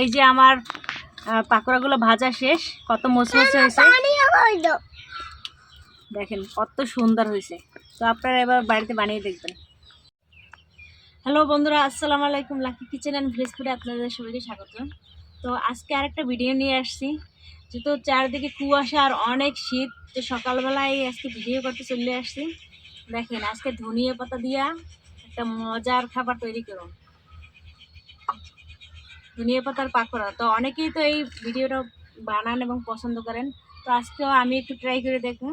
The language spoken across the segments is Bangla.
এই যে আমার পাকোড়াগুলো ভাজা শেষ কত মচমচে হয়েছে। দেখেন কত সুন্দর হয়েছে। তো আপনারা এবার বাড়িতে বানিয়ে দেখবেন। হ্যালো বন্ধুরা আসসালামু আলাইকুম। লাকি কিচেন অ্যান্ড ভিলেজ ফুডে আপনাদের সবাইকে স্বাগত। তো আজকে আরেকটা ভিডিও নিয়ে আসছি। যেহেতু চারিদিকে কুয়াশা আর অনেক শীত তো সকালবেলায় আজকে ভিডিও করতে চলে আসছি। দেখেন আজকে ধনিয়া পাতা দিয়া একটা মজার খাবার তৈরি করুন ধনিয়া পাতার পাকোড়া। তো অনেকেই তো এই ভিডিওটা বানান এবং পছন্দ করেন। তো আজকেও আমি একটু ট্রাই করে দেখুন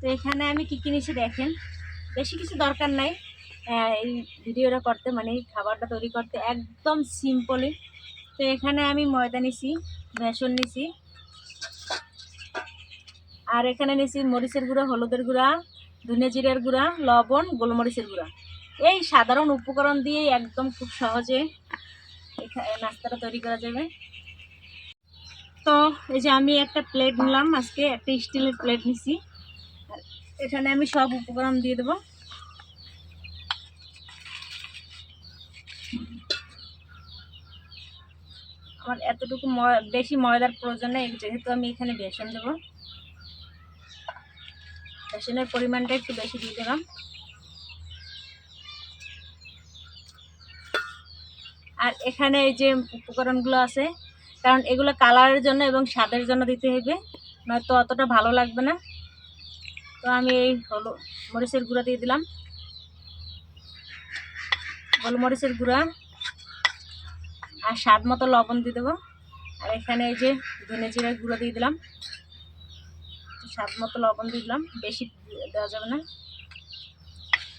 তো এখানে আমি কী কী নিয়েছি দেখেন। বেশি কিছু দরকার নাই। এই ভিডিওটা করতে মানে খাবারটা তৈরি করতে একদম সিম্পলি তো এখানে আমি ময়দা নিছি, বেসন নিছি। আর এখানে নিছি মরিচের গুঁড়া, হলুদের গুঁড়া, ধনে জিরের গুঁড়া, লবণ, গোলমরিচের গুঁড়া। এই সাধারণ উপকরণ দিয়ে একদম খুব সহজে নাস্তাটা তৈরি করা যাবে। তো এই যে আমি একটা প্লেট নিলাম, আজকে একটা স্টিলের প্লেট নিছি। এখানে আমি সব উপকরণ দিয়ে দেবো। আমার এতটুকু বেশি ময়দার প্রয়োজন নেই, যেহেতু আমি এখানে বেসন দেবো। বেসনের পরিমাণটা একটু বেশি দিয়ে দিলাম আর এখানে এই যে উপকরণগুলো আছে, কারণ এগুলো কালারের জন্য এবং স্বাদের জন্য দিতে হবে, নয়তো অতটা ভালো লাগবে না। তো আমি এই হলো মরিচের গুঁড়া দিয়ে দিলাম। গোলমরিচের গুঁড়া আর স্বাদ মতো লবণ দিয়ে দেবো। আর এখানে এই যে ধনে জিরার গুঁড়ো দিয়ে দিলাম। স্বাদ মতো লবণ দিয়ে দিলাম, বেশি দেওয়া যাবে না।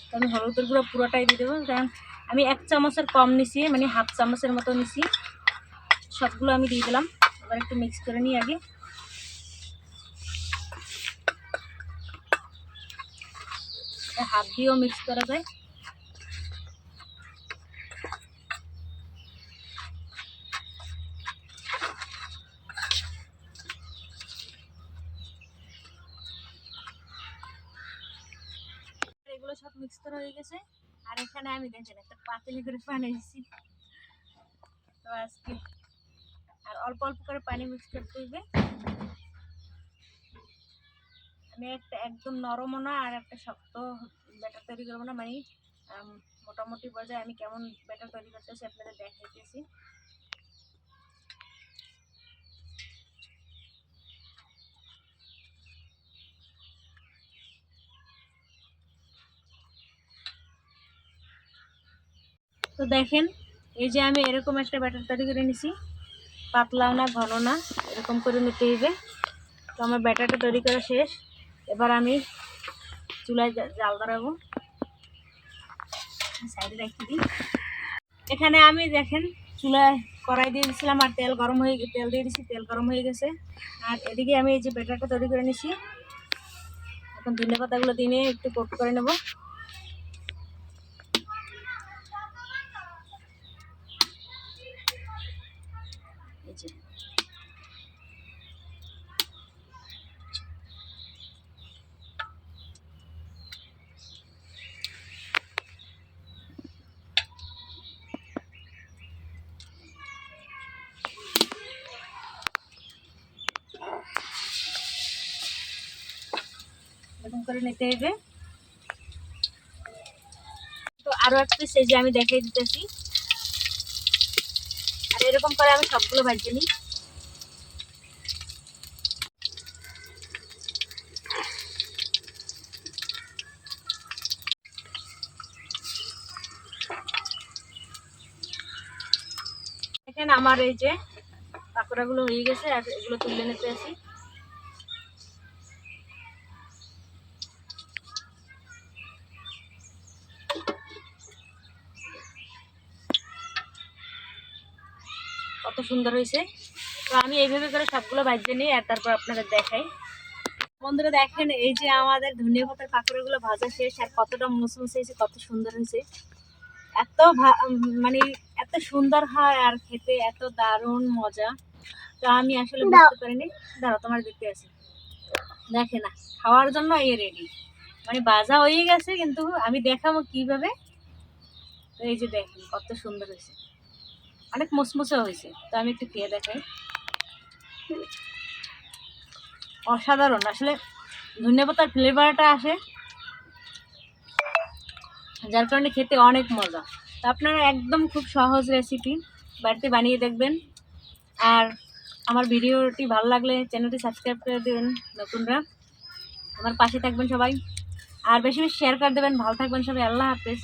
তো আমি হলুদের গুঁড়ো পুরোটাই দিয়ে দেবো, কারণ আমি এক চামচের কম নিছি মানে হাফ চামচের মতো নিছি। সবগুলো আমি দিয়ে দিলাম। আবার একটু মিক্স করে নিই আগে। হাত দিয়েও মিক্স করা যায়। এগুলো সব মিক্স করা হয়ে গেছে। আর এখানে আমি দেখেন একটা পাতিলি করে পানি দিছি। তো আজকে আর অল্প অল্প করে পানি মিক্স করতে হবে আমি একটা একদম নরমও না, আর একটা শক্ত ব্যাটার তৈরি করব না। মানে মোটামুটি পর্যায়ে আমি কেমন ব্যাটার তৈরি করতেছি আপনাদের দেখাইতেছি। তো দেখেন, এই যে আমি এরকম একটা ব্যাটার তৈরি করে নিছি। পাতলাও না ঘন না, এরকম করে নিতে হবে তো আমার ব্যাটারটা তৈরি করা শেষ। এবার আমি চুলায় জাল ধরাবো সাইডে রেখে দিই। এখানে আমি দেখেন, চুলায় কড়াই দিয়ে দিয়েছিলাম আর তেল গরম হয়ে তেল দিয়ে দিয়েছি তেল গরম হয়ে গেছে। আর এদিকে আমি এই যে ব্যাটারটা তৈরি করে নিছি। এখন ধনে পাতাগুলো দিয়ে একটু কোট করে নেব। এরকম করে নিতে হবে তো আরও এক পিস এই যে আমি দেখাই দিতেছি। আর এরকম করে আমি সবগুলো ভাজিয়ে নিই। দেখেন আমার এই যে পাকোড়াগুলো হয়ে গেছে, আর এগুলো তুলে নিতে আসি। কত সুন্দর হয়েছে। তো আমি এইভাবে করে সবগুলো ভাজিয়ে নিই আর তারপর আপনাদের দেখাই। বন্ধুরা দেখেন এই যে আমাদের ধনিয়া পাতার কাঁকড়াগুলো ভাজা শেষ আর কতটা মুসমুসে হয়েছে কত সুন্দর হয়েছে। এত ভা- মানে এত সুন্দর হয় আর খেতে এত দারুণ মজা। তো আমি আসলে বুঝতে পারিনি। দাঁড়াও তোমার দেখতে আছে। দেখে না খাওয়ার জন্য এই রেডি মানে বাজা হয়ে গেছে কিন্তু আমি দেখাবো কীভাবে। তো এই যে দেখেন কত সুন্দর হয়েছে। অনেক মুসমুসে হয়েছে। তো আমি একটু খেয়ে দেখাই। অসাধারণ। আসলে ধনিয়া পাতার ফ্লেভারটা আসে। যার কারণে খেতে অনেক মজা। তো আপনারা একদম খুব সহজ রেসিপি বাড়িতে বানিয়ে দেখবেন। আর আমার ভিডিওটি ভালো লাগলে চ্যানেলটি সাবস্ক্রাইব করে দেবেন, নতুনরা। আমার পাশে থাকবেন সবাই। আর বেশি বেশি শেয়ার করে দেবেন। ভালো থাকবেন সবাই। আল্লাহ হাফেজ।